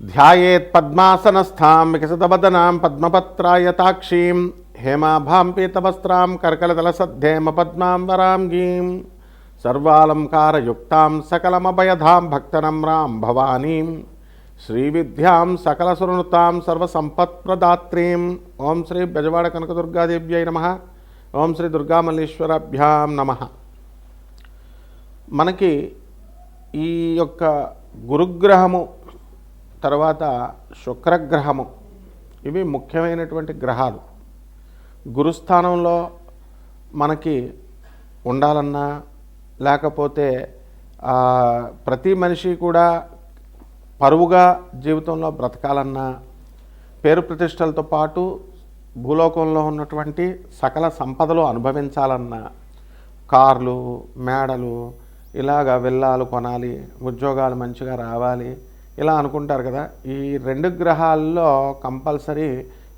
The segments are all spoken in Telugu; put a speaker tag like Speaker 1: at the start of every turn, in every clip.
Speaker 1: ధ్యాయేత్ పద్మాసనస్థాం వికసితవదనాం పద్మపత్రాయతాక్షీం హేమాభాం పీతవస్త్రాం కర్కలతలసద్ధేమ పద్మాం వరాంగీం. సర్వాలంకారయుక్తాం సకలమభయధాం భక్తనమ్రాం భవానీం. శ్రీవిద్యాం సకలసునుతాం సర్వసంపత్ప్రదాత్రీం. ఓం శ్రీ బెజవాడ కనకదుర్గాదేవ్యై నమ. ఓం శ్రీ దుర్గామల్లేశ్వరభ్యాం నమ. మనకి ఈ యొక్క గురుగ్రహము తర్వాత శుక్రగ్రహము. ఇవి ముఖ్యమైనటువంటి గ్రహాలు. గురుస్థానంలో మనకి ఉండాలన్నా లేకపోతే ప్రతి మనిషి కూడా పరువుగా జీవితంలో బ్రతకాలన్నా పేరు ప్రతిష్టలతో పాటు భూలోకంలో ఉన్నటువంటి సకల సంపదలు అనుభవించాలన్నా కార్లు మేడలు ఇలాగా విల్లాలు కొనాలి ఉద్యోగాలు మంచిగా రావాలి ఇలా అనుకుంటారు కదా ఈ రెండు గ్రహాల్లో కంపల్సరీ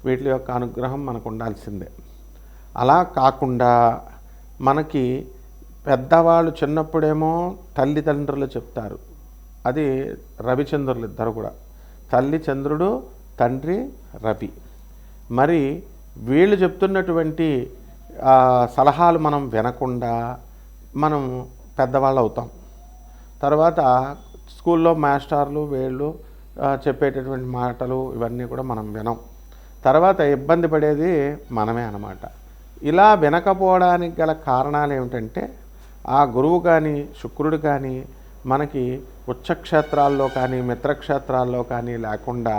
Speaker 1: వీటి యొక్క అనుగ్రహం మనకు ఉండాల్సిందే. అలా కాకుండా మనకి పెద్దవాళ్ళు చిన్నప్పుడేమో తల్లిదండ్రులు చెప్తారు. అది రవిచంద్రులు ఇద్దరు కూడా. తల్లి చంద్రుడు తండ్రి రవి. మరి వీళ్ళు చెప్తున్నటువంటి సలహాలు మనం వినకుండా మనం పెద్దవాళ్ళు అవుతాం తర్వాత స్కూల్లో మాస్టర్లు వీళ్ళు చెప్పేటటువంటి మాటలు ఇవన్నీ కూడా మనం వినం. తర్వాత ఇబ్బంది పడేది మనమే అన్నమాట. ఇలా వినకపోవడానికి గల కారణాలు ఏమిటంటే ఆ గురువు కానీ శుక్రుడు కానీ మనకి ఉచ్చక్షేత్రాల్లో కానీ మిత్రక్షేత్రాల్లో కానీ లేకుండా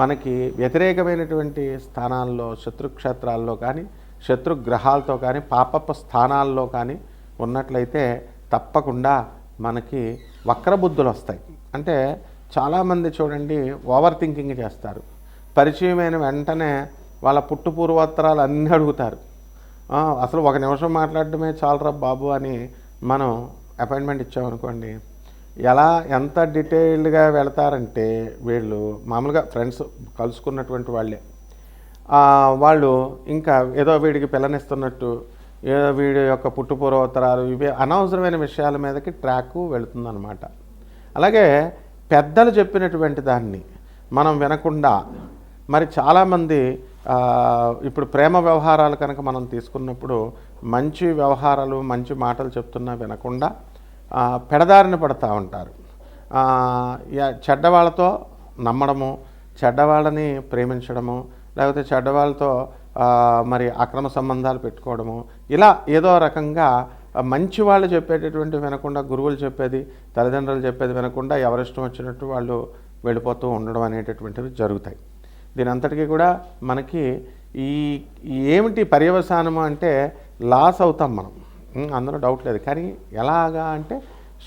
Speaker 1: మనకి వ్యతిరేకమైనటువంటి స్థానాల్లో శత్రుక్షేత్రాల్లో కానీ శత్రుగ్రహాలతో కానీ పాపపు స్థానాల్లో కానీ ఉన్నట్లయితే తప్పకుండా మనకి వక్రబుద్ధులు వస్తాయి అంటే చాలామంది చూడండి ఓవర్ థింకింగ్ చేస్తారు. పరిచయమైన వెంటనే వాళ్ళ పుట్టు పూర్వోత్తరాలు అన్నీ అడుగుతారు. అసలు ఒక నిమిషం మాట్లాడటమే చాలరా బాబు అని మనం అపాయింట్మెంట్ ఇచ్చామనుకోండి. ఎలా ఎంత డీటెయిల్డ్గా వెళతారంటే వీళ్ళు మామూలుగా ఫ్రెండ్స్ కలుసుకున్నటువంటి వాళ్ళే. వాళ్ళు ఇంకా ఏదో వీడికి పిల్లనిస్తున్నట్టు ఏదో వీడి యొక్క పుట్టుపూర్వోత్తరాలు ఇవి అనవసరమైన విషయాల మీదకి ట్రాక్ వెళుతుందన్నమాట. అలాగే పెద్దలు చెప్పినటువంటి దాన్ని మనం వినకుండా మరి చాలామంది ఇప్పుడు ప్రేమ వ్యవహారాలు కనుక మనం తీసుకున్నప్పుడు మంచి వ్యవహారాలు మంచి మాటలు చెప్తున్నా వినకుండా పెడదారిన పడతా ఉంటారు. చెడ్డవాళ్ళతో నమ్మడము చెడ్డవాళ్ళని ప్రేమించడము లేకపోతే చెడ్డవాళ్ళతో మరి అక్రమ సంబంధాలు పెట్టుకోవడము. ఇలా ఏదో రకంగా మంచి వాళ్ళు చెప్పేటటువంటి వినకుండా గురువులు చెప్పేది తల్లిదండ్రులు చెప్పేది వినకుండా ఎవరిష్టం వచ్చినట్టు వాళ్ళు వెళ్ళిపోతూ ఉండడం అనేటటువంటివి జరుగుతాయి. దీని అంతటికీ కూడా మనకి ఈ ఏమిటి పర్యవసానము అంటే లాస్ అవుతాం మనం. అందులో డౌట్ లేదు. కానీ ఎలాగా అంటే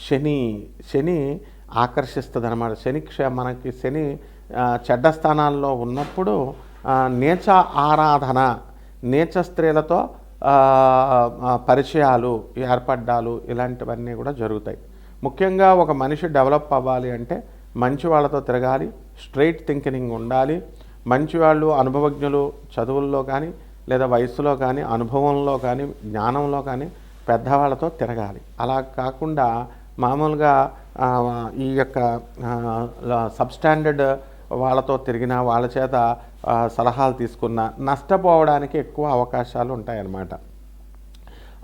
Speaker 1: శని శని ఆకర్షిస్తుంది అనమాట శని క్ష మనకి శని చెడ్డ స్థానాల్లో ఉన్నప్పుడు నీచ ఆరాధన నీచ స్త్రీలతో పరిచయాలు ఏర్పడ్డాలు ఇలాంటివన్నీ కూడా జరుగుతాయి. ముఖ్యంగా ఒక మనిషి డెవలప్ అవ్వాలి అంటే మంచి వాళ్ళతో తిరగాలి స్ట్రైట్ థింకింగ్ ఉండాలి. మంచి వాళ్ళు అనుభవజ్ఞులు చదువుల్లో కానీ లేదా వయసులో కానీ అనుభవంలో కానీ జ్ఞానంలో కానీ పెద్దవాళ్ళతో తిరగాలి. అలా కాకుండా మామూలుగా ఈ యొక్క సబ్స్టాండర్డ్ వాళ్ళతో తిరిగిన వాళ్ళ చేత సలహాలు తీసుకున్న నష్టపోవడానికి ఎక్కువ అవకాశాలు ఉంటాయన్నమాట.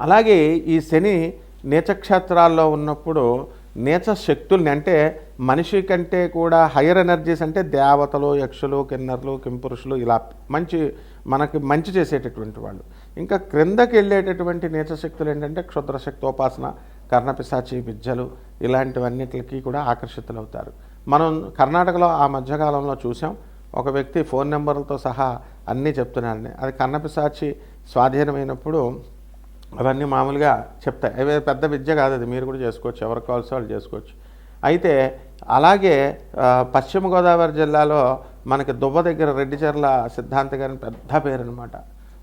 Speaker 1: అలాగే ఈ శని నీచక్షేత్రాల్లో ఉన్నప్పుడు నీచ శక్తుల్ని అంటే మనిషి కంటే కూడా హయ్యర్ ఎనర్జీస్ అంటే దేవతలు యక్షులు కిన్నర్లు కింపురుషులు ఇలా మంచి మనకి మంచి చేసేటటువంటి వాళ్ళు. ఇంకా క్రిందకి వెళ్ళేటటువంటి నీచ శక్తులు ఏంటంటే క్షుద్ర శక్తోపాసన కర్ణపిశాచి విద్యలు ఇలాంటివన్నిటికి కూడా ఆకర్షితులవుతారు. మనం కర్ణాటకలో ఆ మధ్యకాలంలో చూసాం. ఒక వ్యక్తి ఫోన్ నెంబర్లతో సహా అన్నీ చెప్తున్నాడని అది కన్నపిసాచి స్వాధీనమైనప్పుడు అవన్నీ మామూలుగా చెప్తాయి అవి పెద్ద విద్య కాదు అది. మీరు కూడా చేసుకోవచ్చు. ఎవరికి కావాల్సి వాళ్ళు చేసుకోవచ్చు. అయితే అలాగే పశ్చిమ గోదావరి జిల్లాలో మనకి దువ్వ దగ్గర రెడ్డిచర్ల సిద్ధాంత గారిని పెద్ద పేరు అనమాట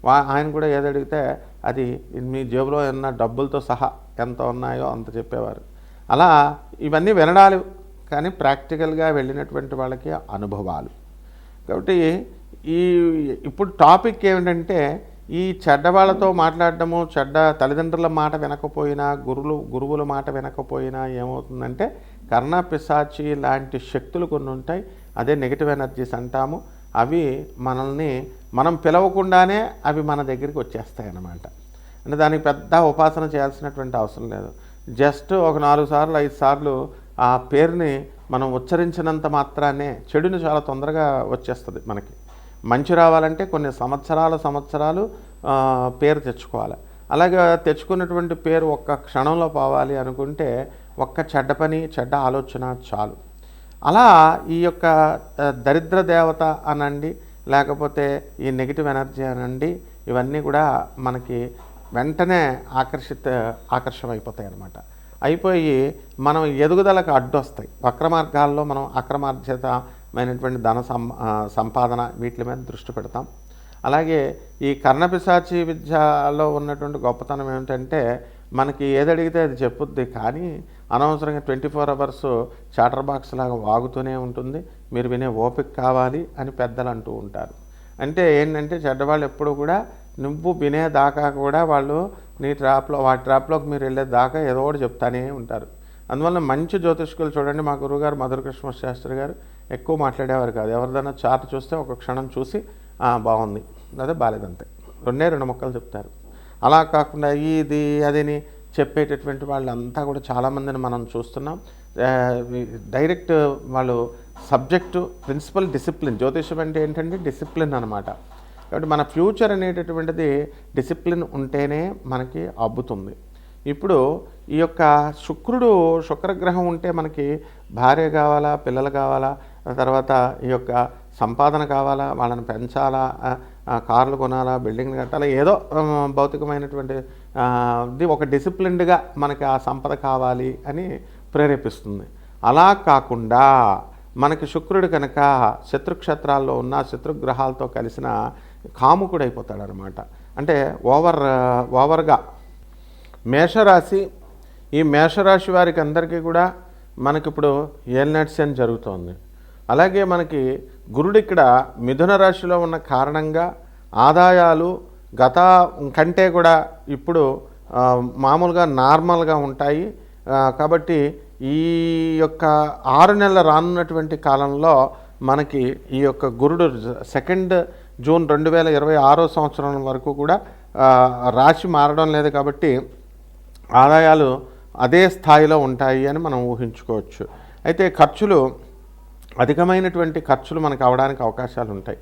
Speaker 1: వా ఆయన కూడా ఏది అడిగితే అది మీ జేబులో ఉన్న డబ్బులతో సహా ఎంత ఉన్నాయో అంత చెప్పేవారు. అలా ఇవన్నీ వినడాలు కానీ ప్రాక్టికల్గా వెళ్ళినటువంటి వాళ్ళకి అనుభవాలు. కాబట్టి ఈ ఇప్పుడు టాపిక్ ఏమిటంటే ఈ చెడ్డ వాళ్ళతో చెడ్డ తల్లిదండ్రుల మాట వినకపోయినా గురువులు గురువుల మాట వినకపోయినా ఏమవుతుందంటే కర్ణ పిశాచి లాంటి శక్తులు కొన్ని ఉంటాయి. అదే నెగిటివ్ ఎనర్జీస్ అంటాము. అవి మనల్ని మనం పిలవకుండానే అవి మన దగ్గరికి వచ్చేస్తాయి అన్నమాట. అంటే దానికి పెద్ద ఉపాసన చేయాల్సినటువంటి అవసరం లేదు. జస్ట్ ఒక నాలుగు సార్లు ఐదు సార్లు ఆ పేరుని మనం ఉచ్చరించినంత మాత్రాన్నే చెడుని చాలా తొందరగా వచ్చేస్తుంది మనకి. మంచి రావాలంటే కొన్ని సంవత్సరాల సంవత్సరాలు పేరు తెచ్చుకోవాలి. అలాగే తెచ్చుకున్నటువంటి పేరు ఒక్క క్షణంలో పోవాలి అనుకుంటే ఒక్క చెడ్డ పని చెడ్డ ఆలోచన చాలు. అలా ఈ యొక్క దరిద్ర దేవత అనండి లేకపోతే ఈ నెగిటివ్ ఎనర్జీ అనండి ఇవన్నీ కూడా మనకి వెంటనే ఆకర్షిత ఆకర్షమైపోతాయి అన్నమాట అయిపోయి మనం ఎదుగుదలకు అడ్డొస్తాయి. వక్ర మార్గాల్లో మనం అక్రమార్జితమైనటువంటి ధన సం సంపాదన వీటి మీద దృష్టి పెడతాం. అలాగే ఈ కర్ణపిశాచి విద్యలో ఉన్నటువంటి గొప్పతనం ఏమిటంటే మనకి ఏది అడిగితే అది చెప్పుద్ది కానీ అనవసరంగా twenty four hours chatter box లాగా వాగుతూనే ఉంటుంది. మీరు వినే ఓపిక కావాలి అని పెద్దలు అంటూ ఉంటారు. అంటే ఏంటంటే చెడ్డవాళ్ళు ఎప్పుడు కూడా నువ్వు వినేదాకా కూడా వాళ్ళు నీ ట్రాప్లో వాటి ట్రాప్లోకి మీరు వెళ్ళే దాకా ఏదో ఒకటి చెప్తానే ఉంటారు. అందువల్ల మంచి జ్యోతిష్కులు చూడండి మా గురుగారు మధుర కృష్ణ శాస్త్రి గారు ఎక్కువ మాట్లాడేవారు కాదు. ఎవరిదైనా చార్ట్ చూస్తే ఒక క్షణం చూసి బాగుంది. అదే బాలేదంతే. రెండే రెండు మొక్కలు చెప్తారు. అలా కాకుండా ఇది అదిని చెప్పేటటువంటి వాళ్ళంతా కూడా చాలామందిని మనం చూస్తున్నాం. డైరెక్ట్ వాళ్ళు సబ్జెక్టు ప్రిన్సిపల్ డిసిప్లిన్ జ్యోతిషం అంటే ఏంటంటే డిసిప్లిన్ అనమాట కాబట్టి మన ఫ్యూచర్ అనేటటువంటిది డిసిప్లిన్ ఉంటేనే మనకి అబ్బుతుంది. ఇప్పుడు ఈ యొక్క శుక్రుడు శుక్రగ్రహం ఉంటే మనకి భార్య కావాలా పిల్లలు కావాలా తర్వాత ఈ యొక్క సంపాదన కావాలా వాళ్ళని పెంచాలా కార్లు కొనాలా బిల్డింగ్లు కట్టాలా ఏదో భౌతికమైనటువంటి ఇది ఒక డిసిప్లిన్డ్గా మనకి ఆ సంపద కావాలి అని ప్రేరేపిస్తుంది. అలా కాకుండా మనకి శుక్రుడు కనుక శత్రుక్షేత్రాల్లో ఉన్న శత్రుగ్రహాలతో కలిసిన కాముకుడైపోతాడనమాట అంటే ఓవర్ ఓవర్గా. మేషరాశి ఈ మేషరాశి వారికి అందరికీ కూడా మనకిప్పుడు ఏల్నట్స్ అని జరుగుతోంది. అలాగే మనకి గురుడు ఇక్కడ మిథున రాశిలో ఉన్న కారణంగా ఆదాయాలు గత కంటే కూడా ఇప్పుడు మామూలుగా నార్మల్గా ఉంటాయి. కాబట్టి ఈ యొక్క ఆరు నెలల రానున్నటువంటి కాలంలో మనకి ఈ యొక్క గురుడు సెకండ్ జూన్ రెండు వేల ఇరవై ఆరో సంవత్సరం వరకు కూడా రాశి మారడం లేదు కాబట్టి ఆదాయాలు అదే స్థాయిలో ఉంటాయి అని మనం ఊహించుకోవచ్చు. అయితే ఖర్చులు అధికమైనటువంటి ఖర్చులు మనకు అవడానికి అవకాశాలు ఉంటాయి.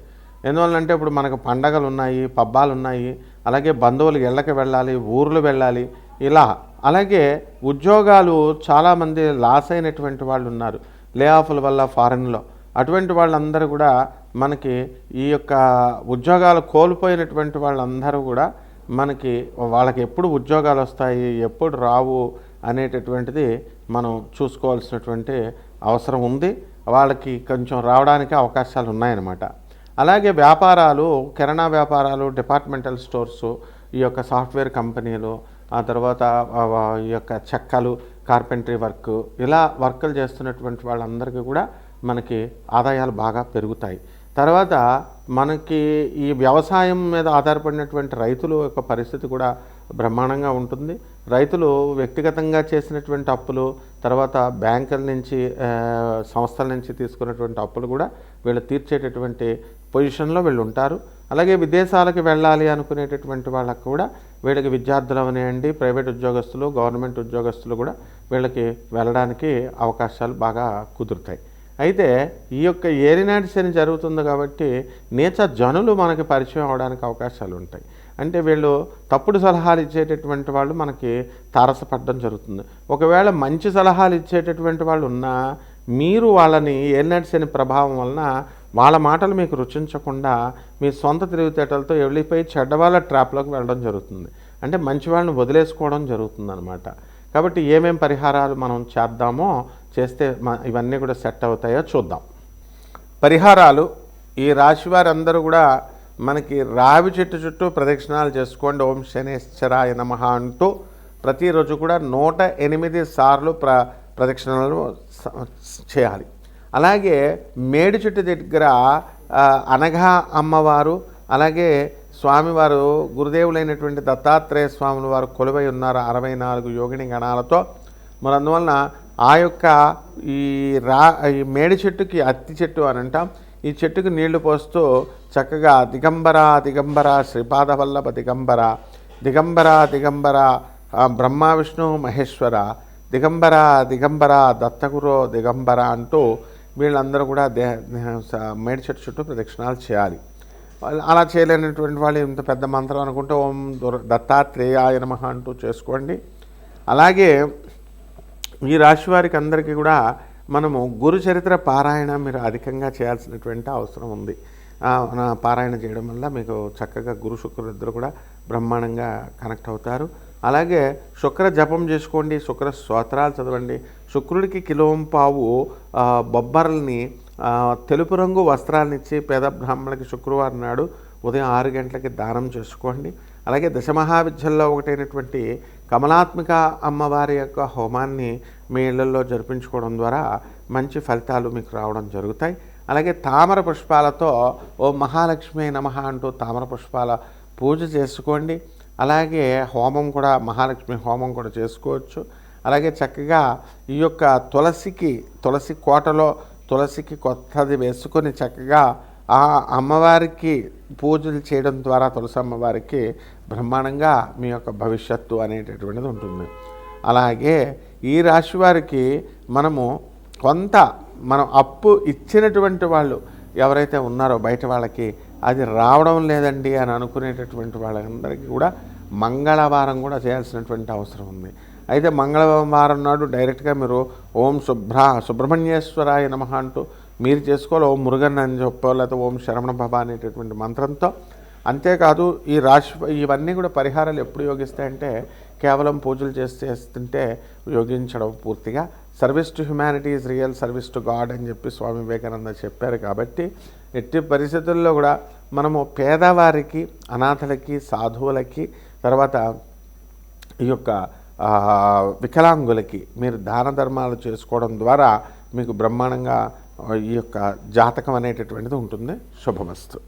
Speaker 1: ఎందువల్లంటే ఇప్పుడు మనకు పండగలు ఉన్నాయి పబ్బాలు ఉన్నాయి అలాగే బంధువులు ఇళ్ళకి వెళ్ళాలి ఊర్లు వెళ్ళాలి ఇలా. అలాగే ఉద్యోగాలు చాలామంది లాస్ అయినటువంటి వాళ్ళు ఉన్నారు. లే ఆఫ్ల వల్ల ఫారెన్లో. అటువంటి వాళ్ళందరూ కూడా మనకి ఈ యొక్క ఉద్యోగాలు కోల్పోయినటువంటి వాళ్ళందరూ కూడా మనకి వాళ్ళకి ఎప్పుడు ఉద్యోగాలు వస్తాయి ఎప్పుడు రావు అనేటటువంటిది మనం చూసుకోవాల్సినటువంటి అవసరం ఉంది. వాళ్ళకి కొంచెం రావడానికి అవకాశాలు ఉన్నాయన్నమాట. అలాగే వ్యాపారాలు కిరాణా వ్యాపారాలు డిపార్ట్మెంటల్ స్టోర్స్ ఈ యొక్క సాఫ్ట్వేర్ కంపెనీలు ఆ తర్వాత ఈ యొక్క చెక్కలు కార్పెంటరీ వర్క్ ఇలా వర్కులు చేస్తున్నటువంటి వాళ్ళందరికీ కూడా మనకి ఆదాయాలు బాగా పెరుగుతాయి. తర్వాత మనకి ఈ వ్యవసాయం మీద ఆధారపడినటువంటి రైతుల యొక్క పరిస్థితి కూడా బ్రహ్మాండంగా ఉంటుంది. రైతులు వ్యక్తిగతంగా చేసినటువంటి అప్పులు తర్వాత బ్యాంకుల నుంచి సంస్థల నుంచి తీసుకున్నటువంటి అప్పులు కూడా వీళ్ళు తీర్చేటటువంటి పొజిషన్లో వీళ్ళు ఉంటారు. అలాగే విదేశాలకు వెళ్ళాలి అనుకునేటటువంటి వాళ్ళకు కూడా వీళ్ళకి విద్యార్థులు అవనివ్వండి ప్రైవేట్ ఉద్యోగస్తులు గవర్నమెంట్ ఉద్యోగస్తులు కూడా వీళ్ళకి వెళ్ళడానికి అవకాశాలు బాగా కుదురుతాయి. అయితే ఈ యొక్క ఏరినాటి శని జరుగుతుంది కాబట్టి నేచ జనులు మనకి పరిచయం అవడానికి అవకాశాలు ఉంటాయి. అంటే వీళ్ళు తప్పుడు సలహాలు ఇచ్చేటటువంటి వాళ్ళు మనకి తారసపడడం జరుగుతుంది. ఒకవేళ మంచి సలహాలు ఇచ్చేటటువంటి వాళ్ళు ఉన్నా మీరు వాళ్ళని ఏరినాటి శని ప్రభావం వలన వాళ్ళ మాటలు మీకు రుచించకుండా మీ సొంత తెలివితేటలతో వెళ్ళిపోయి చెడ్డవాళ్ళ ట్రాప్లోకి వెళ్ళడం జరుగుతుంది. అంటే మంచి వాళ్ళని వదిలేసుకోవడం జరుగుతుంది అనమాట కాబట్టి ఏమేం పరిహారాలు మనం చేద్దామో చేస్తే ఇవన్నీ కూడా సెట్ అవుతాయో చూద్దాం. పరిహారాలు ఈ రాశి వారందరూ కూడా మనకి రావి చెట్టు చుట్టూ ప్రదక్షిణాలు చేసుకోండి. ఓం శనేశ్వరాయ నమ అంటూ ప్రతిరోజు కూడా నూట ఎనిమిది సార్లు ప్ర ప్రదక్షిణలు చేయాలి. అలాగే మేడి చెట్టు దగ్గర అనఘా అమ్మవారు అలాగే స్వామివారు గురుదేవులైనటువంటి దత్తాత్రేయ స్వాముల వారు కొలువై ఉన్నారు అరవై నాలుగు యోగిని గణాలతో. మరి అందువలన ఆ యొక్క ఈ రా ఈ మేడి చెట్టుకి అత్తి చెట్టు అని అంటాం. ఈ చెట్టుకు నీళ్ళు పోస్తూ చక్కగా దిగంబర దిగంబర శ్రీపాదవల్లభ దిగంబర దిగంబర దిగంబర బ్రహ్మ విష్ణు మహేశ్వర దిగంబర దిగంబర దత్తగురు దిగంబర అంటూ వీళ్ళందరూ కూడా దే మేడి చెట్టు చుట్టూ ప్రదక్షిణాలు చేయాలి. వాళ్ళు అలా చేయలేనటువంటి వాళ్ళు ఇంత పెద్ద మంత్రం అనుకుంటే ఓం దుర్ దత్తాత్రేయాయ నమః అంటూ చేసుకోండి. అలాగే ఈ రాశి వారికి అందరికీ కూడా మనము గురు చరిత్ర పారాయణ మీరు అధికంగా చేయాల్సినటువంటి అవసరం ఉంది. పారాయణ చేయడం వల్ల మీకు చక్కగా గురు శుక్రులు ఇద్దరు కూడా బ్రహ్మాండంగా కనెక్ట్ అవుతారు. అలాగే శుక్ర జపం చేసుకోండి శుక్ర స్తోత్రాలు చదవండి. శుక్రుడికి కిలోంపావు బొబ్బర్లని తెలుపు రంగు వస్త్రాలను ఇచ్చి పేద బ్రాహ్మణులకి శుక్రవారం నాడు ఉదయం ఆరు గంటలకి దానం చేసుకోండి. అలాగే దశమహావిద్యల్లో ఒకటైనటువంటి కమలాత్మిక అమ్మవారి యొక్క హోమాన్ని మీ ఇళ్ళలో జరిపించుకోవడం ద్వారా మంచి ఫలితాలు మీకు రావడం జరుగుతాయి. అలాగే తామర పుష్పాలతో ఓ మహాలక్ష్మి నమ అంటూ తామర పుష్పాల పూజ చేసుకోండి. అలాగే హోమం కూడా మహాలక్ష్మి హోమం కూడా చేసుకోవచ్చు. అలాగే చక్కగా ఈ యొక్క తులసికి తులసి కోటలో తులసికి కొత్తది వేసుకొని చక్కగా ఆ అమ్మవారికి పూజలు చేయడం ద్వారా తులసి అమ్మవారికి బ్రహ్మాండంగా మీ యొక్క భవిష్యత్తు అనేటటువంటిది ఉంటుంది. అలాగే ఈ రాశి వారికి మనము కొంత మనం అప్పు ఇచ్చినటువంటి వాళ్ళు ఎవరైతే ఉన్నారో బయట వాళ్ళకి అది రావడం లేదండి అని అనుకునేటటువంటి వాళ్ళందరికీ కూడా మంగళవారం కూడా చేయాల్సినటువంటి అవసరం ఉంది. అయితే మంగళవారం నాడు డైరెక్ట్గా మీరు ఓం శుభ్ర సుబ్రహ్మణ్యేశ్వరాయ నమ అంటూ మీరు చేసుకోవాలి. ఓం మురుగన్ అని చెప్పో లేకపోతే ఓం శరవణ భవ అనేటటువంటి మంత్రంతో. అంతేకాదు ఈ రాశి ఇవన్నీ కూడా పరిహారాలు ఎప్పుడు యోగిస్తాయంటే కేవలం పూజలు చేసి చేస్తుంటే యోగించడం పూర్తిగా. Service to humanity is real service to God అని చెప్పి స్వామి వివేకానంద చెప్పారు కాబట్టి ఎట్టి పరిస్థితుల్లో కూడా మనము పేదవారికి అనాథలకి సాధువులకి తర్వాత ఈ యొక్క వికలాంగులకి మీరు దాన ధర్మాలు చేసుకోవడం ద్వారా మీకు బ్రహ్మాండంగా ఈ యొక్క జాతకం అనేటటువంటిది ఉంటుంది. శుభమస్తు.